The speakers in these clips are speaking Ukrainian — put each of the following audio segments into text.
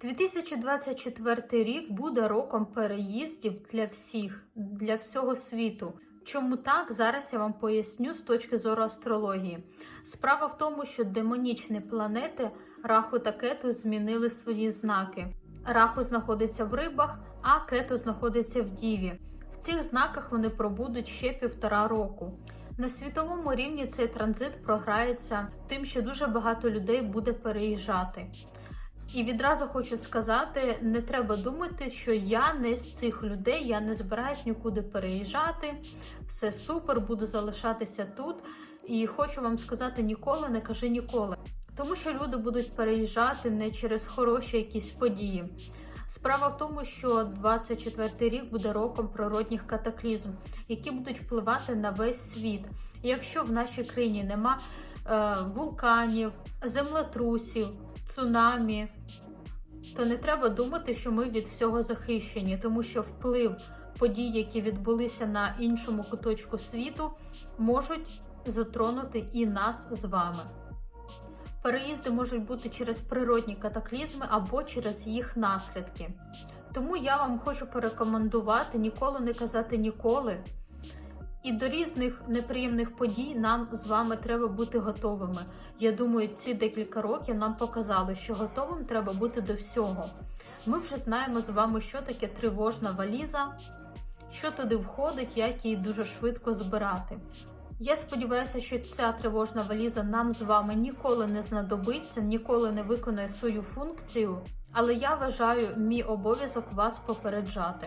2024 рік буде роком переїздів для всіх, для всього світу. Чому так? Зараз я вам поясню з точки зору астрології. Справа в тому, що демонічні планети Раху та Кету змінили свої знаки. Раху знаходиться в рибах, а Кету знаходиться в Діві. В цих знаках вони пробудуть ще півтора року. На світовому рівні цей транзит програється тим, що дуже багато людей буде переїжджати. І відразу хочу сказати: не треба думати, що я не з цих людей, я не збираюсь нікуди переїжджати. Все супер, буду залишатися тут. І хочу вам сказати: ніколи не кажи ніколи. Тому що люди будуть переїжджати не через хороші якісь події. Справа в тому, що 24 рік буде роком природних катаклізм, які будуть впливати на весь світ. Якщо в нашій країні нема е, вулканів, землетрусів, цунамі, то не треба думати, що ми від всього захищені, тому що вплив подій, які відбулися на іншому куточку світу, можуть затронути і нас з вами. Переїзди можуть бути через природні катаклізми або через їх наслідки. Тому я вам хочу порекомендувати ніколи не казати ніколи. І до різних неприємних подій нам з вами треба бути готовими. Я думаю, ці декілька років нам показали, що готовим треба бути до всього. Ми вже знаємо з вами, що таке тривожна валіза, що туди входить, як її дуже швидко збирати. Я сподіваюся, що ця тривожна валіза нам з вами ніколи не знадобиться, ніколи не виконує свою функцію, але я вважаю мій обов'язок вас попереджати.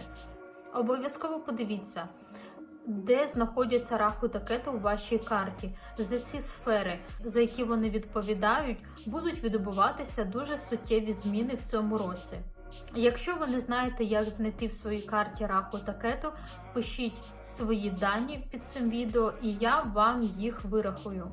Обов'язково подивіться, де знаходяться раху та у вашій карті. За ці сфери, за які вони відповідають, будуть відбуватися дуже суттєві зміни в цьому році. Якщо ви не знаєте, як знайти в своїй карті раху та кету, пишіть свої дані під цим відео, і я вам їх вирахую.